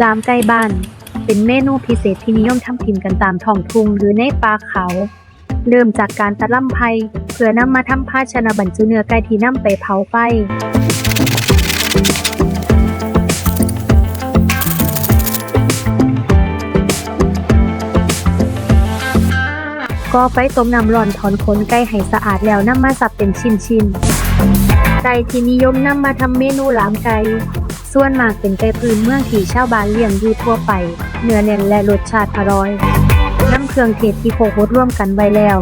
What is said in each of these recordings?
จามไก่บ้าน เป็นเมนูพิเศษที่นิยมทำกินกันตามท้องทุ่งหรือในป่าเขา เริ่มจากการตัดลำไพเพื่อนำมาทำภาชนะบรรจุเนื้อไก่ที่นำไปเผาไฟก็ไฟต้มน้ำร้อนถอนขนไก่ให้สะอาดแล้วนำมาสับเป็นชิ้นๆไก่ที่นิยมนำมาทำเมนูหลามไก่ ส่วนมากเป็นไก่พื้นเมืองที่ชาวบ้านเลี้ยงอยู่ทั่วไป เนื้อแน่นและรสชาติอร่อย น้ำเครื่องเทศที่โขลกรสร่วมกันไว้แล้ว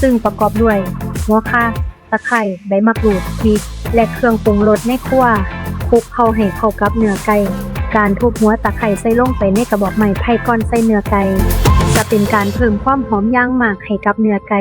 ซึ่งประกอบด้วย หัวข่าตะไคร้ใบมะกรูดพริก และเครื่องปรุงรสในครัวคลุกเข้าให้เข้ากับเนื้อไก่ การทุบหัวตะไคร้ใส่ลงไปในกระบอกไม้ไผ่ก่อนใส่เนื้อไก่ จะเป็นการเพิ่มความหอมย่างมากให้กับเนื้อไก่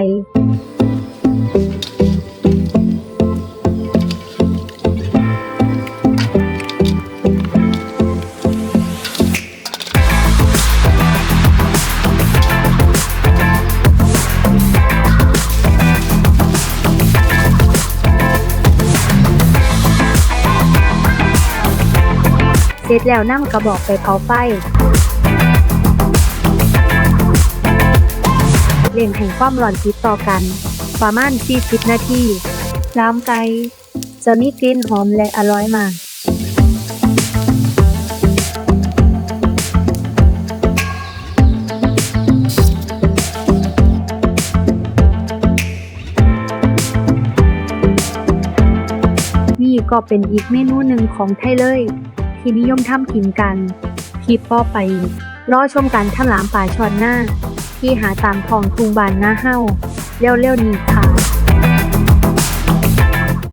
เสร็จแล้วนำกระบอกไปเผาไฟเล่นแห่งความร้อนติดต่อกัน ประมาณ 40 นาทีล้ามไก่จะมีกลิ่นหอมและอร่อยมากนี่ก็เป็นอีกเมนูหนึ่งของไทยเลย ที่นิยมทำกินกันคลิปต่อไปรอชมกันทำหลามป่าชอนหน้า ที่หาตามทองทุงบานหน้าเฮ้าเร็วๆนี้ค่ะ